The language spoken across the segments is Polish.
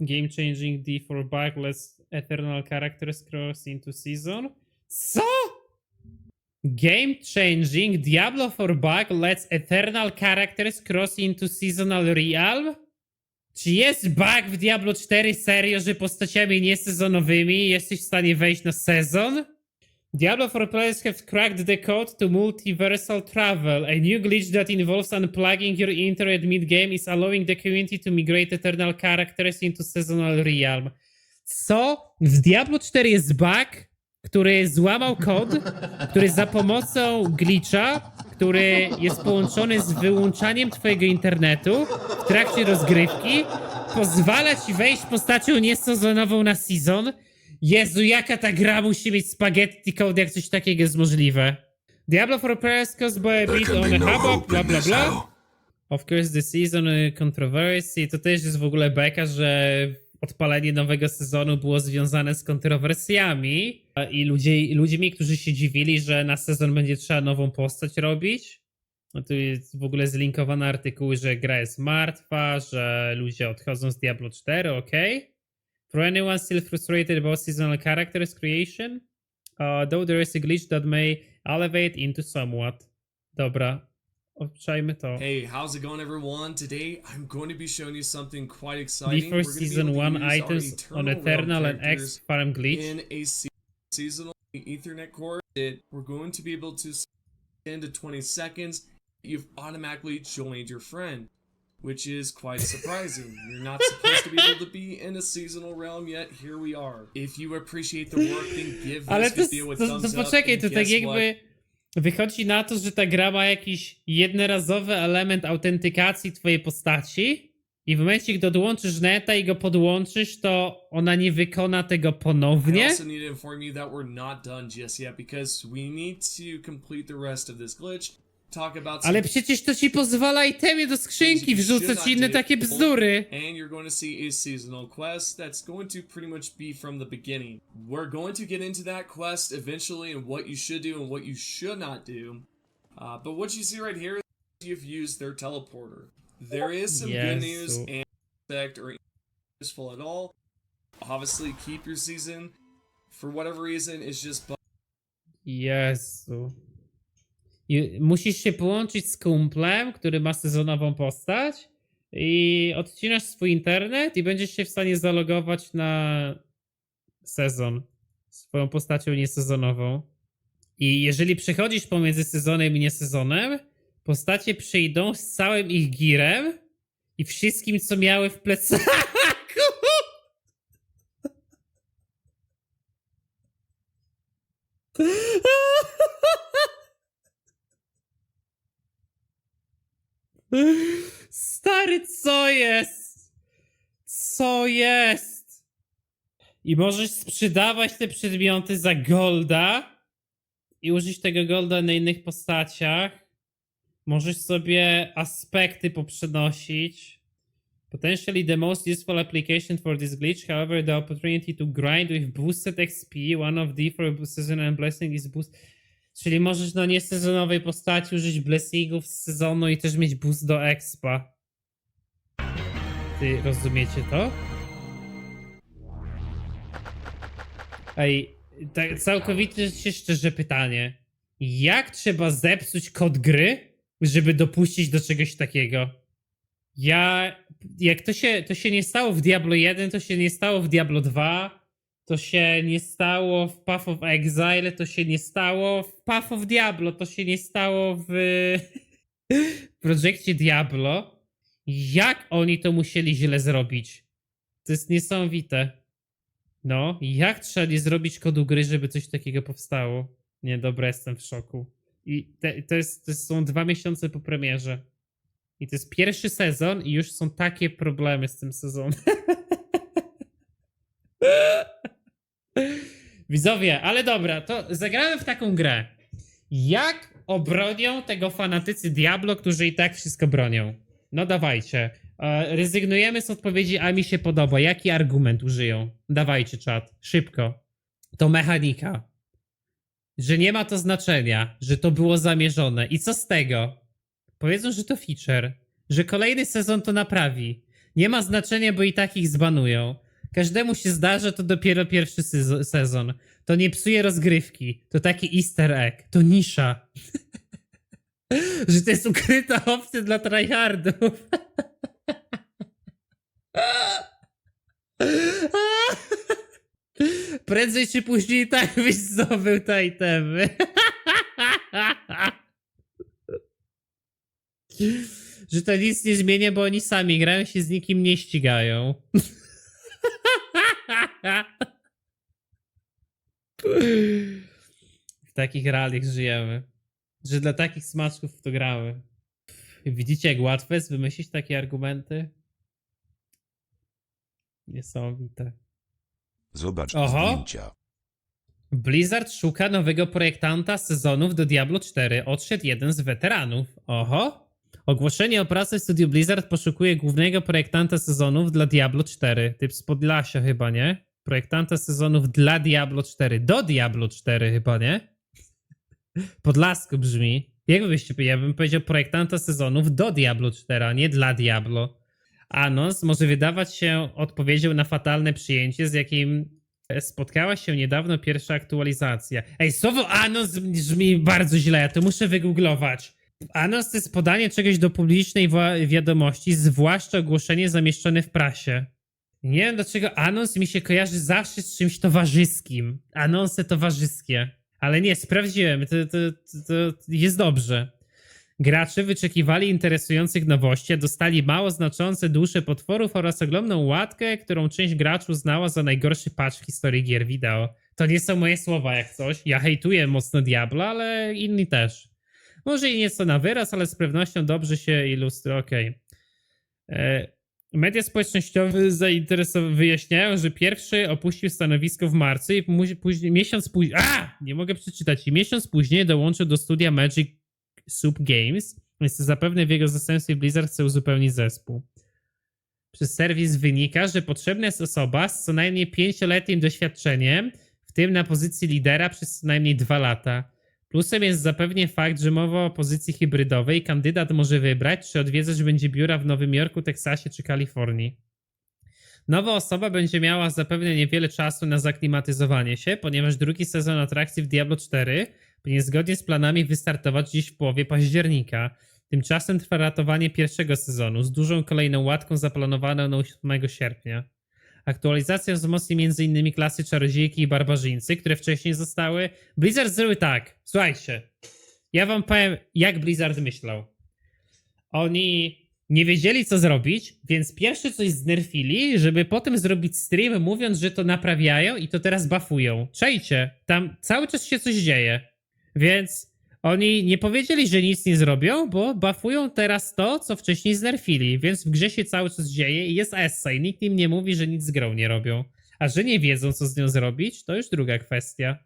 Game changing D4 bug lets eternal characters cross into season. Co? Game changing Diablo 4 bug lets eternal characters cross into seasonal realm? Czy jest bug w Diablo 4 serio, że postaciami niesezonowymi jesteś w stanie wejść na sezon? Diablo 4 players have cracked the code to multiversal travel. A new glitch that involves unplugging your internet mid-game is allowing the community to migrate eternal characters into seasonal realm. Co? W Diablo 4 jest bug, który złamał kod, który za pomocą glitcha, który jest połączony z wyłączaniem twojego internetu w trakcie rozgrywki, pozwala ci wejść postacią niesezonową na season. Jezu, jaka ta gra musi mieć spaghetti code, jak coś takiego jest możliwe. Diablo for by a bit on a hubbub, bla bla bla. Of course, the season uh, controversy. To też jest w ogóle beka, że odpalenie nowego sezonu było związane z kontrowersjami i ludzie, i ludźmi, którzy się dziwili, że na sezon będzie trzeba nową postać robić. No tu jest w ogóle zlinkowane artykuły, że gra jest martwa, że ludzie odchodzą z Diablo 4, ok. For anyone still frustrated about seasonal characters creation, uh, though there is a glitch that may elevate into somewhat. Dobra, obczajmy to. Hey, how's it going, everyone? Today, I'm going to be showing you something quite exciting. Gonna be season able to 1 use our items on Realm Eternal and X farm glitch. in a se- seasonal Ethernet core. It, we're going to be able to s- 10 to 20 seconds. You've automatically joined your friend, which is quite surprising. You're not supposed to be able to be in a seasonal realm yet. Here we are. If you appreciate the work, then give Ale this to, video a to, thumbs to up. poczekaj, and to tak what? jakby wychodzi na to, że ta gra ma jakiś jednorazowy element autentykacji twojej postaci i w momencie, gdy odłączysz neta i go podłączysz, to ona nie wykona tego I ponownie? also need to inform you that we're not done just yet because we need to complete the rest of this glitch. Talk about some Ale przecież to ci pozwala itemy do skrzynki wrzucać i inne takie bzdury. and you're going to see a seasonal quest that's going to pretty much be from the beginning. We're going to get into that quest eventually and what you should do and what you should not do. Uh, but what you see right here is you've used their teleporter. There is some Yes, good news so- and effect or useful at all. Obviously, keep your season. For whatever reason, it's just bu- Jezu. I musisz się połączyć z kumplem, który ma sezonową postać i odcinasz swój internet i będziesz się w stanie zalogować na sezon swoją postacią niesezonową. I jeżeli przechodzisz pomiędzy sezonem i niesezonem, postacie przyjdą z całym ich girem i wszystkim, co miały w plecaku. Stary, co jest? Co jest? I możesz sprzedawać te przedmioty za golda i użyć tego golda na innych postaciach. Możesz sobie aspekty poprzenosić. Potentially the most useful application for this glitch, however, the opportunity to grind with boosted XP, one of the for season and blessing is boost. Czyli możesz na niesezonowej postaci użyć blessingów z sezonu i też mieć boost do expa. Ty rozumiecie to? Ej, tak całkowicie szczerze pytanie. Jak trzeba zepsuć kod gry, żeby dopuścić do czegoś takiego? Ja. Jak to się, to się nie stało w Diablo 1, to się nie stało w Diablo 2, to się nie stało w Path of Exile, to się nie stało w Path of Diablo, to się nie stało w projekcie Diablo. Jak oni to musieli źle zrobić? To jest niesamowite. No, jak trzeba nie zrobić kodu gry, żeby coś takiego powstało? Nie, dobra, jestem w szoku. I te, to, jest, to są dwa miesiące po premierze. I to jest pierwszy sezon i już są takie problemy z tym sezonem. Widzowie, ale dobra, to zagramy w taką grę. Jak obronią tego fanatycy Diablo, którzy i tak wszystko bronią? No dawajcie. E, Rezygnujemy z odpowiedzi, a mi się podoba. Jaki argument użyją? Dawajcie, czat. Szybko. To mechanika. Że nie ma to znaczenia, że to było zamierzone. I co z tego? Powiedzą, że to feature. Że kolejny sezon to naprawi. Nie ma znaczenia, bo i tak ich zbanują. Każdemu się zdarza, to dopiero pierwszy sezo- sezon. To nie psuje rozgrywki. To taki easter egg. To nisza. Że to jest ukryta opcja dla tryhardów. Prędzej czy później tak byś zdobył te itemy. Że to nic nie zmienia, bo oni sami grają się z nikim nie ścigają. W takich realiach żyjemy. Że dla takich smaczków to gramy. Widzicie, jak łatwo jest wymyślić takie argumenty? Niesamowite. Zobacz Oho. zdjęcia. Blizzard szuka nowego projektanta sezonów do Diablo 4. Odszedł jeden z weteranów. Oho. Ogłoszenie o pracy w studiu Blizzard poszukuje głównego projektanta sezonów dla Diablo 4. Typ z Podlasia chyba, nie? Projektanta sezonów dla Diablo 4. Do Diablo 4 chyba, nie? Podlasko brzmi. Jak byście, ja bym powiedział projektanta sezonów do Diablo 4, a nie dla Diablo. Anons może wydawać się odpowiedzią na fatalne przyjęcie, z jakim spotkała się niedawno pierwsza aktualizacja. Ej, słowo anons brzmi bardzo źle, ja to muszę wygooglować. Anons to jest podanie czegoś do publicznej wiadomości, zwłaszcza ogłoszenie zamieszczone w prasie. Nie wiem dlaczego anons mi się kojarzy zawsze z czymś towarzyskim. Anonsy towarzyskie. Ale nie, sprawdziłem, to, to, to, to jest dobrze. Gracze wyczekiwali interesujących nowości, dostali mało znaczące dusze potworów oraz ogromną łatkę, którą część graczy uznała za najgorszy patch w historii gier wideo. To nie są moje słowa jak coś. Ja hejtuję mocno Diablo, ale inni też. Może i nieco na wyraz, ale z pewnością dobrze się ilustruje. Okej. E, Media społecznościowe zainteresow- wyjaśniają, że pierwszy opuścił stanowisko w marcu i mu- później, miesiąc później. A! Nie mogę przeczytać. I miesiąc później dołączył do studia Magic Soup Games, więc zapewne w jego zastępstwie Blizzard chce uzupełnić zespół. Przez serwis wynika, że potrzebna jest osoba z co najmniej pięcioletnim doświadczeniem, w tym na pozycji lidera przez co najmniej dwa lata. Plusem jest zapewne fakt, że mowa o pozycji hybrydowej. Kandydat może wybrać, czy odwiedzać będzie biura w Nowym Jorku, Teksasie czy Kalifornii. Nowa osoba będzie miała zapewne niewiele czasu na zaklimatyzowanie się, ponieważ drugi sezon atrakcji w Diablo 4 powinien zgodnie z planami wystartować dziś w połowie października. Tymczasem trwa ratowanie pierwszego sezonu z dużą kolejną łatką zaplanowaną na 8 sierpnia. Aktualizacja wzmocni m.in. klasy czarodziejki i barbarzyńcy, które wcześniej zostały. Blizzard zrobił tak. Słuchajcie, ja wam powiem, jak Blizzard myślał. Oni nie wiedzieli, co zrobić, więc pierwsze coś znerfili, żeby potem zrobić stream, mówiąc, że to naprawiają i to teraz buffują. Czejcie, tam cały czas się coś dzieje. Więc oni nie powiedzieli, że nic nie zrobią, bo buffują teraz to, co wcześniej znerfili, więc w grze się cały czas dzieje i jest essay. Nikt im nie mówi, że nic z grą nie robią. A że nie wiedzą, co z nią zrobić, to już druga kwestia.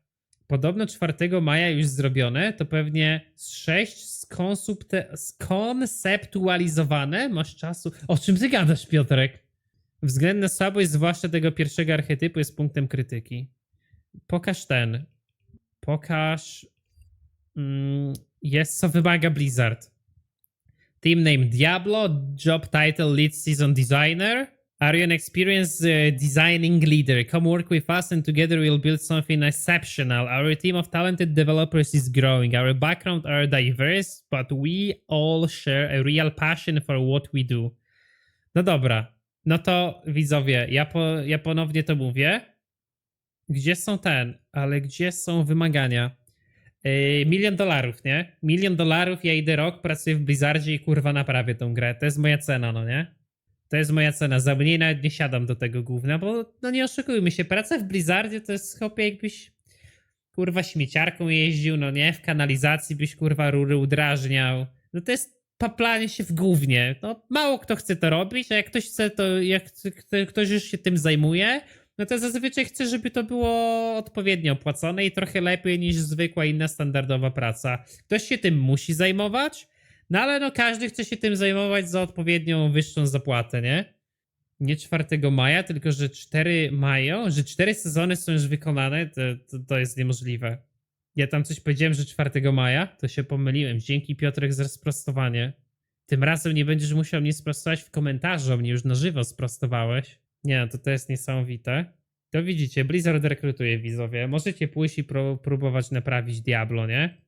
Podobno 4 maja już zrobione, to pewnie z 6 skonsupte- skonceptualizowane. Masz czasu. O czym ty gadasz, Piotrek? Względna słabość, zwłaszcza tego pierwszego archetypu, jest punktem krytyki. Pokaż ten. Pokaż. Mm, jest co wymaga Blizzard. Team name Diablo, job title lead season designer. Are you an experienced uh, designing leader? Come work with us and together we'll build something exceptional. Our team of talented developers is growing. Our backgrounds are diverse, but we all share a real passion for what we do. No dobra, no to widzowie, ja, po, ja ponownie to mówię. Gdzie są ten, ale gdzie są wymagania? Yy, milion dolarów, nie? Milion dolarów, ja idę rok, pracuję w Blizzardzie i kurwa naprawię tą grę. To jest moja cena, no nie? To jest moja cena. Za mniej nawet nie siadam do tego gówna, bo no nie oszukujmy się, praca w Blizzardzie to jest chłopie jakbyś kurwa śmieciarką jeździł, no nie? W kanalizacji byś kurwa rury udrażniał. No to jest paplanie się w gównie. No mało kto chce to robić, a jak ktoś chce to, jak ktoś już się tym zajmuje, no to zazwyczaj chce, żeby to było odpowiednio opłacone i trochę lepiej niż zwykła inna standardowa praca. Ktoś się tym musi zajmować, no ale no każdy chce się tym zajmować za odpowiednią wyższą zapłatę, nie? Nie 4 maja, tylko że 4 maja, że 4 sezony są już wykonane, to, to, to jest niemożliwe. Ja tam coś powiedziałem, że 4 maja, to się pomyliłem. Dzięki Piotrek za sprostowanie. Tym razem nie będziesz musiał mnie sprostować w komentarzu, mnie już na żywo sprostowałeś. Nie to to jest niesamowite. To widzicie, Blizzard rekrutuje widzowie. Możecie pójść i pró- próbować naprawić Diablo, nie?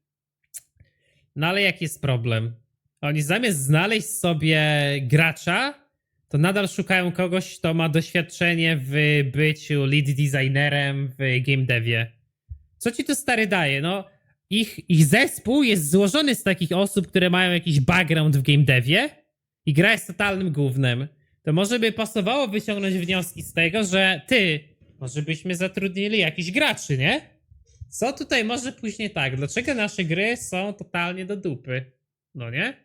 No ale jaki jest problem? Oni zamiast znaleźć sobie gracza, to nadal szukają kogoś, kto ma doświadczenie w byciu lead designerem w game devie. Co ci to stary daje? No, ich, ich zespół jest złożony z takich osób, które mają jakiś background w game devie i gra jest totalnym gównem. To może by pasowało wyciągnąć wnioski z tego, że ty, może byśmy zatrudnili jakichś graczy, nie? Co tutaj może później tak? Dlaczego nasze gry są totalnie do dupy? No nie?